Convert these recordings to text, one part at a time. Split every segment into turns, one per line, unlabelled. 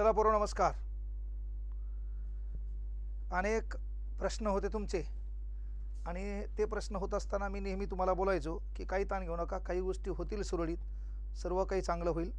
चला पोरो नमस्कार. अनेक प्रश्न होते तुमचे. आणि ते प्रश्न होत असताना मी नेहमी तुम्हाला बोलायचो की काही ताण घेऊ नका काही गोष्टी होतील सुरळीत सर्व काही चांगलं होईल.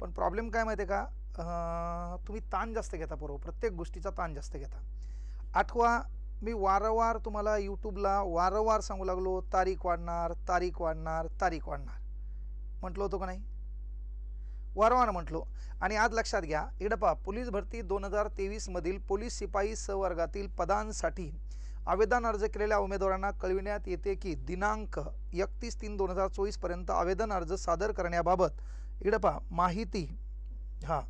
पण प्रॉब्लेम काय माहिती आहे का तुम्ही ताण जास्त घेता बरोबर प्रत्येक गोष्टीचा ताण जास्त घेता. आठवा मी वारंवार तुम्हाला यूट्यूबला वारंवार सांगू लागलो तारीख वाढणार तारीख वाढणार तारीख वाढणार. म्हटलं होतं का नाही? वारंवार म्हटलो. आणि आज लक्षात घ्या इडपा पोलीस भरती दोन हजार तेवीसमधील पोलीस शिपाई सहवर्गातील पदांसाठी आवेदन अर्ज केलेल्या उमेदवारांना कळविण्यात येते की दिनांक एकतीस तीन दोन हजार चोवीसपर्यंत आवेदन अर्ज सादर करण्याबाबत इडपा माहिती हां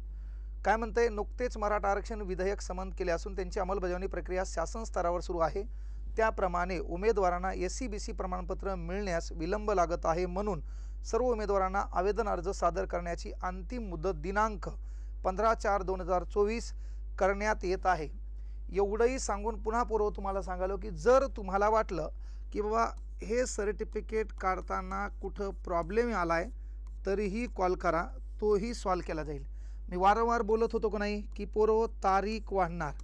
काय म्हणते नुकतेच मराठा आरक्षण विधेयक संमत केले असून त्यांची अंमलबजावणी प्रक्रिया शासन स्तरावर सुरू आहे. त्याप्रमाणे उमेदवारांना एस सी बी सी प्रमाणपत्र मिळण्यास विलंब लागत आहे म्हणून सर्व उमेदवारांना आवेदन अर्ज सादर करण्याची अंतिम मुदत दिनांक पंधरा चार दोन हजार चोवीस करण्यात येत आहे. एवढंही सांगून पुन्हा पूर्व तुम्हाला सांगालो की जर तुम्हाला वाटलं की बाबा हे सर्टिफिकेट काढताना कुठं प्रॉब्लेम आला आहे तरीही कॉल करा तोही सॉल्व केला जाईल. मी वारंवार बोलत होतो का नाही की पोरो तारीख वाढणार.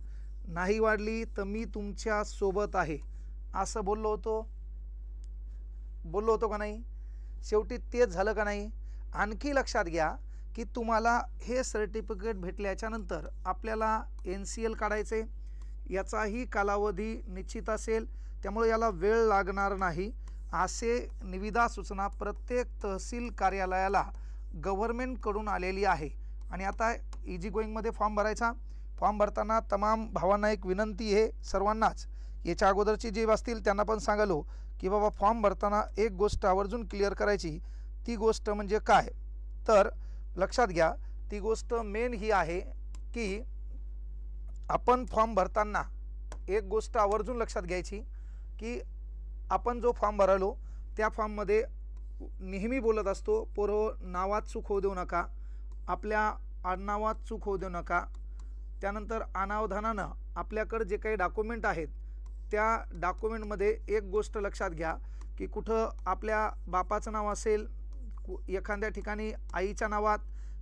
नाही वाढली तर मी तुमच्यासोबत आहे. असं बोललो होतो. बोललो होतो का नाही? शेवटी तेच झालं का नाही? आणखी लक्षात घ्या की तुम्हाला हे सर्टिफिकेट भेटल्याच्यानंतर आपल्याला एन सी एल काढायचे. याचाही कालावधी निश्चित असेल. त्यामुळे याला वेळ लागणार नाही. असे निविदा सूचना प्रत्येक तहसील कार्यालयाला गव्हर्मेंटकडून आलेली आहे. आणि आता इजी गोईंगमध्ये फॉर्म भरायचा. फॉर्म भरताना तमाम भावांना एक विनंती आहे. सर्वांनाच याच्या अगोदरची जे असतील त्यांना पण सांगालो की बाबा फॉर्म भरताना एक गोष्ट आवर्जून क्लिअर करायची ती गोष्ट म्हणजे काय? तर लक्षात घ्या ती गोष्ट मेन ही आहे की आपण फॉर्म भरताना एक गोष्ट आवर्जून लक्षात घ्यायची की आपण जो फॉर्म भरालो त्या फॉर्ममध्ये नेहमी बोलत असतो पोरो नावात चूक होऊ देऊ नका आपल्या आडनावात चूक होऊ देऊ नका त्यानंतर अनावधानानं आपल्याकडं जे काही डॉक्युमेंट आहेत त्या डॉक्युमेंटमध्ये एक गोष्ट लक्षात घ्या की कुठं आपल्या बापाचं नाव असेल कु एखाद्या ठिकाणी आईच्या नावात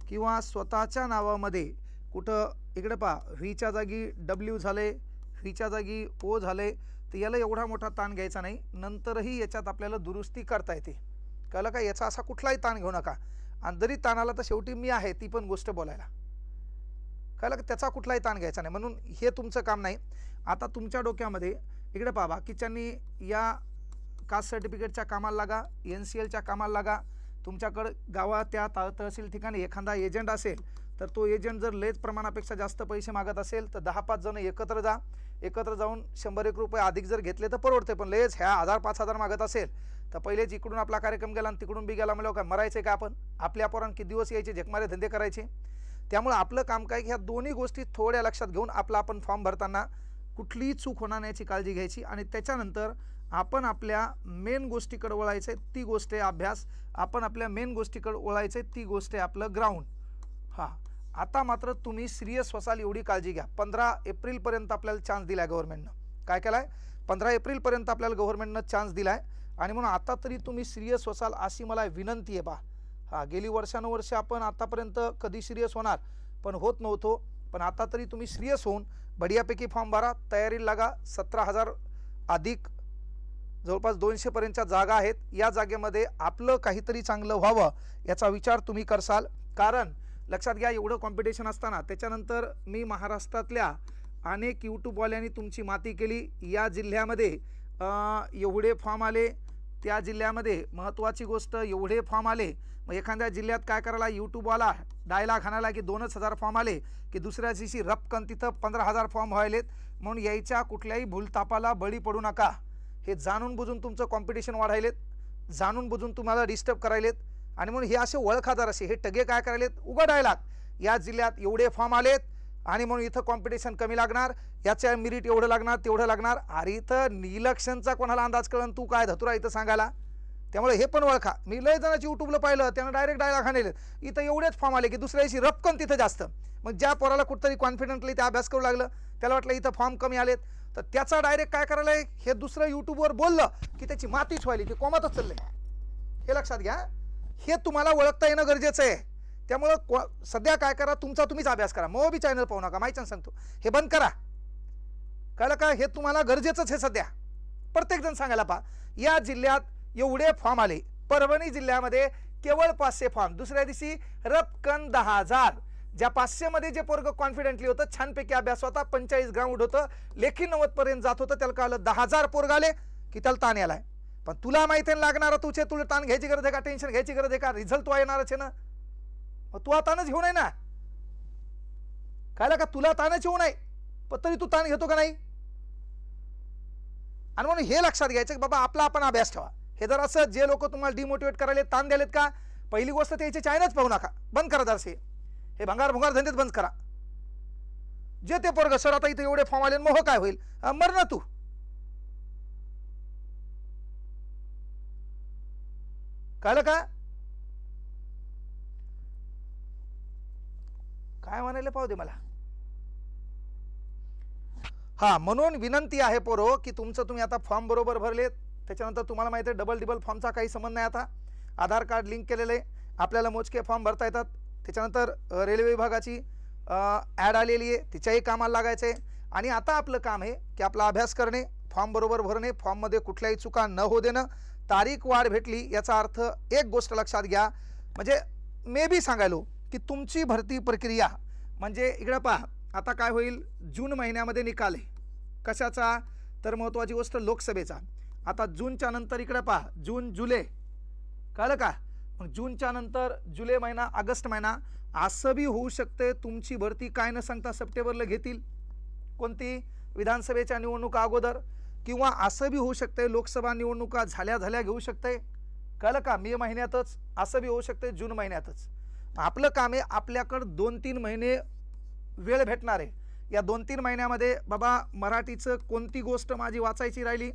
किंवा स्वतःच्या नावामध्ये कुठं इकडे पहा व्हीच्या जागी डब्ल्यू झाले व्हीच्या जागी ओ झाले तर याला एवढा मोठा ताण घ्यायचा नाही. नंतरही याच्यात आपल्याला दुरुस्ती करता येते. कळलं का? याचा असा कुठलाही ताण घेऊ नका. आणि जरी ताण आला तर शेवटी मी आहे ती पण गोष्ट बोलायला. कळलं का? त्याचा कुठलाही ताण घ्यायचा नाही. म्हणून हे तुमचं काम नाही. आता तुमच्या डोक्यामध्ये इकडे पहा बाकीच्यांनी या कास्ट सर्टिफिकेटच्या कामाला लागा एन सी एलच्या कामाला लागा. तुमच्याकडं गावात त्या ता तहसील ठिकाणी एखादा एजंट असेल तर तो एजंट जर लेच प्रमाणापेक्षा जास्त पैसे मागत असेल तर दहा पाच जण एकत्र जा. एकत्र जाऊन शंभर एक रुपये अधिक जर घेतले तर परवडते पण लेच ह्या हजार पाच हजार मागत असेल तर पहिलेच इकडून आपला कार्यक्रम गेला आणि तिकडून बी गेला म्हणजे काय मरायचे का आपण? आपल्या पोरांना किती दिवस यायचे? झेकमारे धंदे करायचे? त्यामुळं आपलं काम काय ह्या दोन्ही गोष्टी थोड्या लक्षात घेऊन आपला आपण फॉर्म भरताना कुठलीही चूक होणार नाही याची काळजी घ्यायची आणि त्याच्यानंतर आपण आपल्या मेन गोष्टीकडे वळायचं आहे ती गोष्ट आहे अभ्यास. आपण आपल्या मेन गोष्टीकडे वळायचं आहे ती गोष्ट आहे आपलं ग्राउंड हां. आता मात्र तुम्ही सिरियस व्हाल एवढी काळजी घ्या. पंधरा एप्रिलपर्यंत आपल्याला चान्स दिला आहे गव्हर्नमेंटनं काय केलं आहे पंधरा एप्रिलपर्यंत आपल्याला गव्हर्नमेंटनं चान्स दिला आहे आणि म्हणून आता तरी तुम्ही सिरियस व्हाल अशी मला विनंती आहे बा. हां गेली वर्षानुवर्षे आपण आतापर्यंत कधी सिरियस होणार? पण होत नव्हतो. पण आता तरी तुम्ही सिरियस होऊन बढियापैकी फॉर्म भरा. तयारीला लागा. सतरा हजार अधिक जवळपास दोनशेपर्यंतच्या जागा आहेत. या जागेमध्ये आपलं काहीतरी चांगलं व्हावं याचा विचार तुम्ही करसाल. कारण लक्षात घ्या एवढं कॉम्पिटिशन असताना त्याच्यानंतर मी महाराष्ट्रातल्या अनेक यूट्यूबवाल्यांनी तुमची माती केली. या जिल्ह्यामध्ये एवढे फॉर्म आले. त्या जिल्ह्यामध्ये महत्त्वाची गोष्ट एवढे फॉर्म आले. मग एखाद्या जिल्ह्यात काय करायला यूट्यूबवाला डायलॉग हाणायला की दोनच हजार फॉर्म आले की दुसऱ्या दिवशी रपकन तिथं पंधरा हजार फॉर्म व्हायलेत. म्हणून यायच्या कुठल्याही भूलतापाला बळी पडू नका. हे जाणून बुजून तुमचं कॉम्पिटिशन वाढायलेत. जाणून बुजून तुम्हाला डिस्टर्ब करायलेत. आणि म्हणून हे असे ओळखादार असे हे टगे काय करायलेत? उघड डायलॉग या जिल्ह्यात एवढे फॉर्म आलेत. आणि म्हणून इथं कॉम्पिटिशन कमी लागणार याच्या मिरिट एवढं लागणार तेवढं लागणार. अरे इथं निलक्षणचा कोणाला अंदाज कळन तू काय धतुरा इथं सांगायला? त्यामुळे हे पण ओळखा. मी लय जणांची यूट्यूबला पाहिलं त्यानं डायरेक्ट डायला हाणले इथं एवढेच फॉर्म आले की दुसऱ्या दिवशी रपकन तिथं जास्त. मग ज्या पोराला कुठतरी कॉन्फिडंटली ते अभ्यास करू लागलं त्याला वाटलं इथं फॉर्म कमी आलेत. तर त्याचा डायरेक्ट काय करायला हे दुसरं यूट्यूबवर बोललं की त्याची मातीच व्हायली ते कोमातच चाललंय. हे लक्षात घ्या. हे तुम्हाला ओळखता येणं गरजेचं आहे. त्यामुळं को सध्या काय करा तुमचा तुम्हीच अभ्यास करा. मग बी चॅनल पाहू नका. माहिती सांगतो. हे बंद करा. कळलं का? हे तुम्हाला गरजेचंच आहे सध्या. प्रत्येकजण सांगायला पहा या जिल्ह्यात एवढे फॉर्म आले. परभणी जिल्ह्यामध्ये केवळ पाचशे फॉर्म दुसऱ्या दिवशी रपकन दहा हजार. ज्या पाचशेमध्ये जे पोरग कॉन्फिडेंटली होतं छानपैकी अभ्यास होता पंचेचाळीस ग्राउंड होतं लेखी नव्वदपर्यंत जात होतं त्याला कळलं दहा हजार पोरग आले की त्याला ताण यालाय पण तुला माहिती आहे लागणार तुझे तुला ताण घ्यायची गरज आहे का टेन्शन घ्यायची गरज आहे का? रिझल्ट तो येणारच आहे ना. मग तू ताणच घेऊ नये ना. कायला का तुला ताणच येऊ नये पण तरी तू ताण घेतो का नाही? आणि म्हणून हे लक्षात घ्यायचं की बाबा आपला आपण अभ्यास ठेवा. हे जर असं जे लोक तुम्हाला डिमोटिवेट करायला ताण द्यालेत का पहिली गोष्ट त्याचे चायनाच पाहू नका. बंद करा जरसे. हे भंगार भुंगार धंदेच बंद करा. जे ते पोरग सर आता इथे एवढे फॉर्म आले मोह हो काय होईल? मर ना तू. कळलं का? काय म्हणायला पाहू दे मला. हा म्हणून विनंती आहे पोरो की तुमचं तुम्ही आता फॉर्म बरोबर भरलेत. त्याच्यानंतर तुम्हाला माहिती आहे डबल डिबल फॉर्मचा काही संबंध नाही आता. आधार कार्ड लिंक केलेलं आहे. आपल्याला मोजके फॉर्म भरता येतात. त्याच्यानंतर रेल्वे विभागाची ॲड आलेली आहे. तिच्याही कामाला लागायचं आहे. आणि आता आपलं काम आहे की आपला अभ्यास करणे फॉर्म बरोबर भरणे फॉर्ममध्ये कुठल्याही चुका न हो देणं तारीख वाढ भेटली याचा अर्थ एक गोष्ट लक्षात घ्या. म्हणजे मे बी सांगायलो की तुमची भरती प्रक्रिया म्हणजे इकडं पहा आता काय होईल? जून महिन्यामध्ये निकाल आहे. कशाचा? तर महत्त्वाची गोष्ट लोकसभेचा. आता जूनच्या नंतर इकडं पहा जून जुलै. कळलं का? मग जूनच्या नंतर जुलै महिना ऑगस्ट महिना असं बी होऊ शकते तुमची भरती काय न सांगता सप्टेंबरला घेतील. कोणती? विधानसभेच्या निवडणुका अगोदर. किंवा असं बी होऊ शकते लोकसभा निवडणुका झाल्या झाल्या घेऊ शकते. कळलं का? मे महिन्यातच असं बी होऊ शकते जून महिन्यातच. आपलं काम आहे आपल्याकडं दोन तीन महिने वेळ भेटणार आहे. या दोन तीन महिन्यामध्ये बाबा मराठीचं कोणती गोष्ट माझी वाचायची राहिली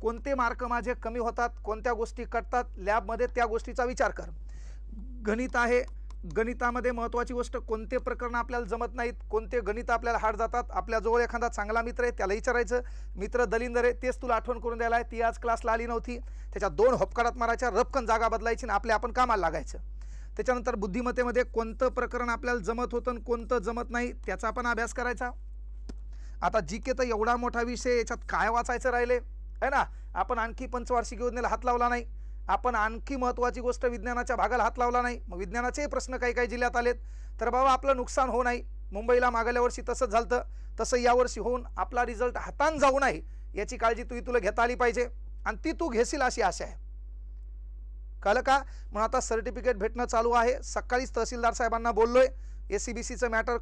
कोणते मार्क माझे कमी होतात कोणत्या गोष्टी कटतात लॅबमध्ये त्या गोष्टीचा विचार कर. गणित आहे गणितामध्ये महत्त्वाची गोष्ट कोणते प्रकरण आपल्याला जमत नाहीत कोणते गणित आपल्याला हाड जातात आपल्याजवळ एखादा चांगला मित्र आहे त्याला विचारायचं मित्र दलिंदर आहे तेच तुला आठवण करून द्यायला आहे ती आज क्लासला आली नव्हती त्याच्या दोन हपकारात मारायच्या रपकन जागा बदलायची आणि आपल्या आपण कामाला लागायचं. त्याच्यानंतर बुद्धिमत्तेमध्ये कोणतं प्रकरण आपल्याला जमत होतं आणि कोणतं जमत नाही त्याचा पण अभ्यास करायचा. आता जी के तर एवढा मोठा विषय याच्यात काय वाचायचं राहिले? आहे ना? आपण आणखी पंचवार्षिक योजनेला हात लावला नाही. आपण आणखी महत्त्वाची गोष्ट विज्ञानाच्या भागाला हात लावला नाही. मग विज्ञानाचेही प्रश्न काही काही जिल्ह्यात आलेत. तर बाबा आपलं नुकसान होऊ नाही. मुंबईला मागल्या वर्षी तसंच झालं तसं यावर्षी होऊन आपला रिझल्ट हातान जाऊ नये याची काळजी तुही तुला घेता आली पाहिजे. आणि ती तू घेशील अशी आशा आहे. कळलं का? मग आता सर्टिफिकेट भेटणं चालू आहे. सकाळीच तहसीलदार साहेबांना बोललोय. एस सी बी सीचं मॅटर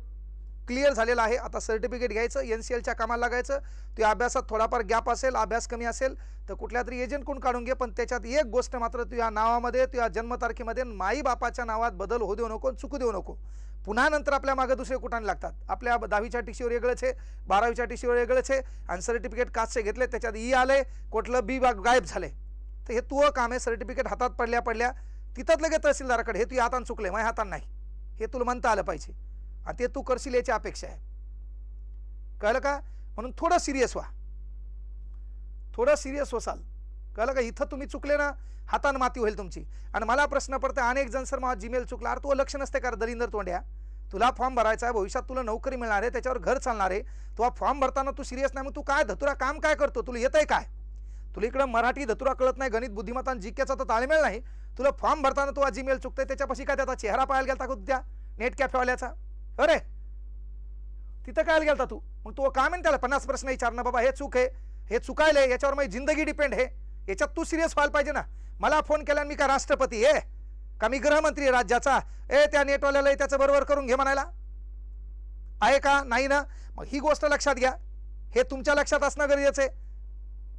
क्लिअर झालेलं आहे. आता सर्टिफिकेट घ्यायचं एन सी एलच्या कामाला लागायचं. ते अभ्यासात थोडाफार गॅप असेल अभ्यास कमी असेल तर कुठल्या तरी एजंटकडून काढून घे. पण त्याच्यात एक गोष्ट मात्र तुझ्या नावामध्ये तुझ्या जन्मतारखेमध्ये माई बापाच्या नावात बदल होऊ देऊ नको चुकू देऊ नको. पुन्हा नंतर आपल्या मागे दुसरे कुठाने लागतात? आपल्या दहावीच्या टिशीवर वेगळंच आहे बारावीच्या टिशीवर वेगळंच आहे आणि सर्टिफिकेट कास्टचे घेतले त्याच्यात e ई आले कुठलं बी बा गायब झाले तर हे तुझं काम आहे सर्टिफिकेट हातात पडल्या पडल्या तिथंच लगेच तहसीलदाराकडे हे तुझ्या हातान चुकले माझ्या हातात नाही. हे तुला म्हणता आलं पाहिजे. आणि ते तू करशील याची अपेक्षा आहे. कळलं का? म्हणून थोडं सिरियस व्हा. थोडं सिरियस होसाल कळलं का? इथं तुम्ही चुकले ना हातान माती होईल तुमची. आणि मला प्रश्न पडतो अनेक जण सर माझा जीमेल चुकला. अरे तू लक्ष नसते का रे दलिंदर तोंड्या? तुला फॉर्म भरायचा आहे भविष्यात तुला नोकरी मिळणार आहे त्याच्यावर घर चालणार आहे. तुला फॉर्म भरताना तू सिरियस नाही मग तू काय धतुरा? काम काय करतो? तुला येतंय काय? तुला इकडं मराठी धतुरा कळत नाही गणित बुद्धिमत्ता जिक्याचा तर ताळमेळ नाही. तुला फॉर्म भरताना तू जीमेल चुकतंय त्याच्यापाशी काय त्याचा चेहरा पाहायला गेला टाकू त्या नेट कॅफेवाल्याचा अरे! तिथं काय गेलता तू? मग तू काय म्हणते त्याला? पन्नास प्रश्न विचारणं बाबा हे चूक आहे. हे चुकायलंय याच्यावर माझी जिंदगी डिपेंड आहे. याच्यात तू सिरियस व्हायला पाहिजे ना. मला फोन केला आणि मी का राष्ट्रपती आहे? का मी गृहमंत्री राज्याचा? ए त्या नेटवाल्याला त्याचं बरोबर करून घे म्हणायला. आहे का? नाही ना? मग ही गोष्ट लक्षात घ्या. हे तुमच्या लक्षात असणं गरजेचं आहे.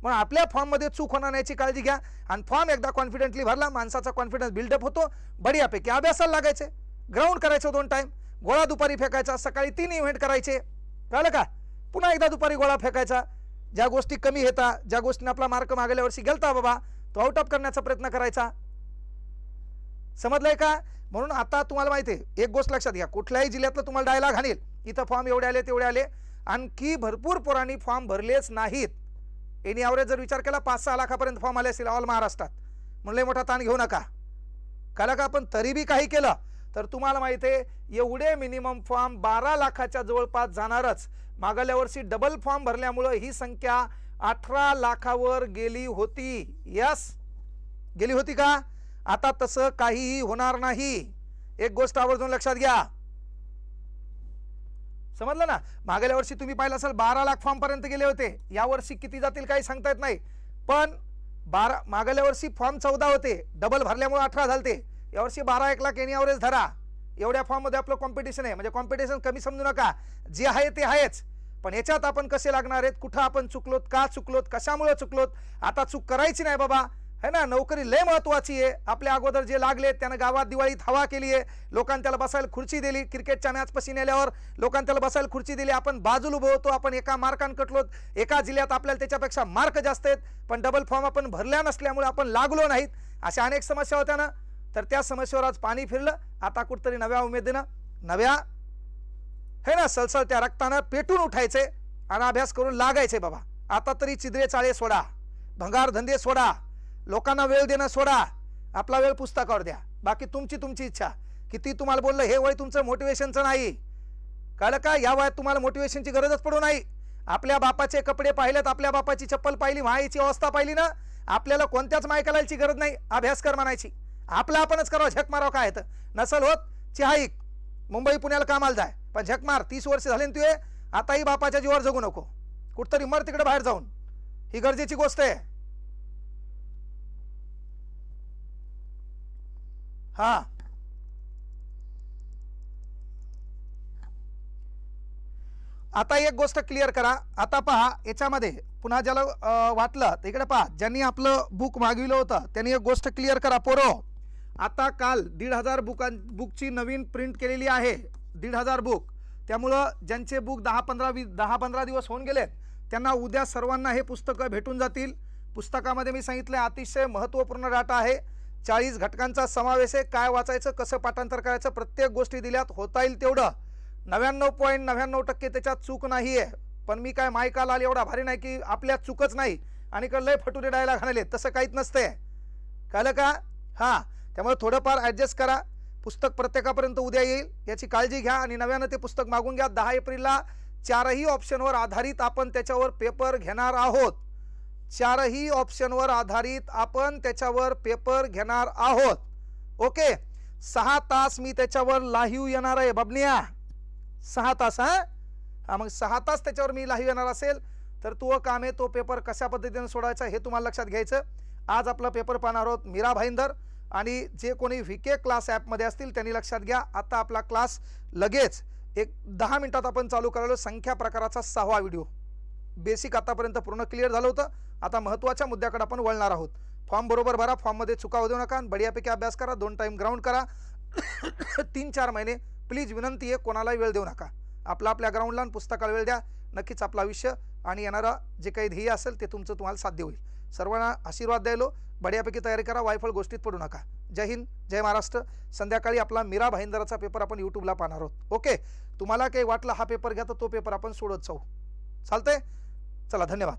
मग आपल्या फॉर्ममध्ये चूक होणार याची काळजी घ्या. आणि फॉर्म एकदा कॉन्फिडेंटली भरला माणसाचा कॉन्फिडन्स बिल्डअप होतो. बढियापैकी अभ्यासाला लागायचे. ग्राउंड करायचं दोन टाईम गोळा दुपारी फेकायचा. सकाळी तीन इव्हेंट करायचे. कळलं का? पुन्हा एकदा दुपारी गोळा फेकायचा. ज्या गोष्टी कमी येतात ज्या गोष्टीने आपला मार्क मागल्या वर्षी गेलता बाबा तो आउट ऑफ करण्याचा प्रयत्न करायचा. समजलंय का? म्हणून आता तुम्हाला माहिती आहे एक गोष्ट लक्षात घ्या. कुठल्याही जिल्ह्यातलं तुम्हाला डायलॉग आणेल इथं फॉर्म एवढे आले तेवढे आले. आणखी भरपूर पोरांनी फॉर्म भरलेच नाहीत. एनी ॲव्हरेज जर विचार केला पाच सहा लाखापर्यंत फॉर्म आले असतील ऑल महाराष्ट्रात. म्हणलं मोठा ताण घेऊ नका. काला का पण तरी बी काही केलं तर तुम्हाला माहिती आहे एवढे मिनिमम फॉर्म बारा लाखाच्या जवळपास जाणारच. मागल्या वर्षी डबल फॉर्म भरल्यामुळं ही संख्या अठरा लाखावर गेली होती. यस गेली होती का? आता तसं काहीही होणार नाही. एक गोष्ट आवर्जून लक्षात घ्या. समजलं ना? मागल्या वर्षी तुम्ही पाहिलं असेल बारा लाख फॉर्मपर्यंत गेले होते. यावर्षी किती जातील काही सांगता येत नाही. पण बारा मागल्या वर्षी फॉर्म चौदा होते. डबल भरल्यामुळे अठरा झालते. यावर्षी बारा एक लाख एनी ॲव्हरेज धरा. एवढ्या फॉर्ममध्ये आपलं कॉम्पिटिशन आहे. म्हणजे कॉम्पिटिशन कमी समजू नका. जे आहे ते आहेच. पण याच्यात आपण कसे लागणार आहेत? कुठं आपण चुकलोत? का चुकलोत? कशामुळे चुकलोत? आता चूक करायची नाही बाबा. है ना? नोकरी लय महत्वाची आहे. आपल्या अगोदर जे लागले त्यानं गावात दिवाळीत हवा केली आहे. लोकांनी त्याला बसायला खुर्ची दिली. क्रिकेटच्या मॅचपाशी नेल्यावर लोकांनी त्याला बसायला खुर्ची दिली. आपण बाजूला उभं होतो. आपण एका मार्कान कटलोत एका जिल्ह्यात आपल्याला त्याच्यापेक्षा मार्क जास्त आहेत. पण डबल फॉर्म आपण भरल्या नसल्यामुळे आपण लागलो नाहीत. अशा अनेक समस्या होत्या ना? तर त्या समस्येवर आज पाणी फिरलं. आता कुठतरी नव्या उमेदीनं नव्या हे ना सळसळत्या रक्तानं पेटून उठायचे. आणि अभ्यास करून लागायचे बाबा. आता तरी चिद्रे चाळे सोडा. भंगार धंदे सोडा. लोकांना वेळ देणं सोडा. आपला वेळ पुस्तकावर द्या. बाकी तुमची तुमची इच्छा. किती तुम्हाला बोललं हे वय तुमचं मोटिवेशनचं नाही. कळलं का? या वयात तुम्हाला मोटिवेशनची गरजच पडू नाही. आपल्या बापाचे कपडे पाहिलेत आपल्या बापाची चप्पल पाहिली मायेची अवस्था पाहिली ना आपल्याला कोणत्याच माय घालायची गरज नाही अभ्यास कर म्हणायची. आपलं आपणच करावं झक मारावं काय येतं नसल होत चिहाईक मुंबई पुण्याला कामाला जाय. पण झक मार तीस वर्ष झाले ना तुये आताही बापाच्या जीवावर जगू नको. कुठतरी मर तिकडे बाहेर जाऊन. ही गरजेची गोष्ट आहे. हा. आता एक गोष्ट क्लिअर करा. आता पहा याच्यामध्ये पुन्हा ज्याला वाटलं तर इकडे पहा. ज्यांनी आपलं बुक मागविलं होतं त्यांनी एक गोष्ट क्लिअर करा. पोरो आता काल दीड हजार बुकां बुकची नवीन प्रिंट केलेली आहे. दीड हजार बुक त्यामुळं ज्यांचे बुक दहा पंधरा वीस दहा पंधरा दिवस होऊन गेले त्यांना उद्या सर्वांना हे पुस्तकं भेटून जातील. पुस्तकामध्ये मी सांगितलं अतिशय महत्त्वपूर्ण डाटा आहे. चाळीस घटकांचा समावेश आहे. काय वाचायचं कसं पाठांतर करायचं प्रत्येक गोष्टी दिल्यात होता येईल तेवढं. नव्याण्णव पॉईंट नव्याण्णव टक्के त्याच्यात चूक नाही आहे. पण मी काय मायकाला आली एवढा भारी नाही की आपल्या चूकच नाही. आणि लय फटुरे डायला घालले तसं काहीच नसतंय. कळलं का? हां. त्यामुळे थोडंफार ॲडजस्ट करा. पुस्तक प्रत्येकापर्यंत उद्या येईल. याची काळजी घ्या आणि नव्यानं ते पुस्तक मागून घ्या. दहा एप्रिलला चारही ऑप्शनवर आधारित आपण त्याच्यावर पेपर घेणार आहोत. चारही ऑप्शनवर आधारित आपण त्याच्यावर पेपर घेणार आहोत. ओके? सहा तास मी त्याच्यावर लाहीव येणार आहे. बबनिया सहा तास हा? हा मग सहा तास त्याच्यावर मी लाहीव येणार असेल तर तो काम आहे तो पेपर कशा पद्धतीने सोडायचा हे तुम्हाला लक्षात घ्यायचं. आज आपला पेपर पाहणार आहोत मीरा भाईंदर आणि जे कोणी व्ही के क्लास ॲपमध्ये असतील त्यांनी लक्षात घ्या आता आपला क्लास लगेच एक दहा मिनटात आपण चालू करायला संख्या प्रकाराचा सहावा व्हिडिओ बेसिक आतापर्यंत पूर्ण क्लिअर झालं होतं. आता महत्त्वाच्या मुद्द्याकडे आपण वळणार आहोत. फॉर्म बरोबर भरा फॉर्ममध्ये चुका देऊ नका. आणि बढियापैकी अभ्यास करा दोन टाईम ग्राउंड करा. तीन चार महिने. प्लीज विनंती आहे कोणालाही वेळ देऊ नका. आपला आपल्या ग्राउंडला आणि पुस्तकाला वेळ द्या. नक्कीच आपला आयुष्य आणि येणारा जे काही ध्येय असेल ते तुमचं तुम्हाला साध्य होईल. सर्वांना आशीर्वाद द्यायलो. बढियापैकी तयारी करा वायफळ गोष्टीत पडू नका. जय हिंद जय महाराष्ट्र. संध्याकाळी आपला मीरा भाईंदराचा पेपर आपण यूट्यूबला पाहणार आहोत. ओके तुम्हाला काही वाटलं हा पेपर घ्या तर तो पेपर आपण सोडत जाऊ. चालतंय? चला धन्यवाद.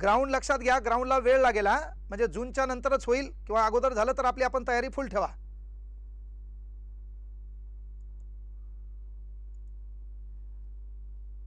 ग्राउंड लक्षात घ्या ग्राउंडला वेळ लागेल म्हणजे जूनच्या नंतरच होईल किंवा अगोदर झालं तर आपली आपण तयारी फुल ठेवा.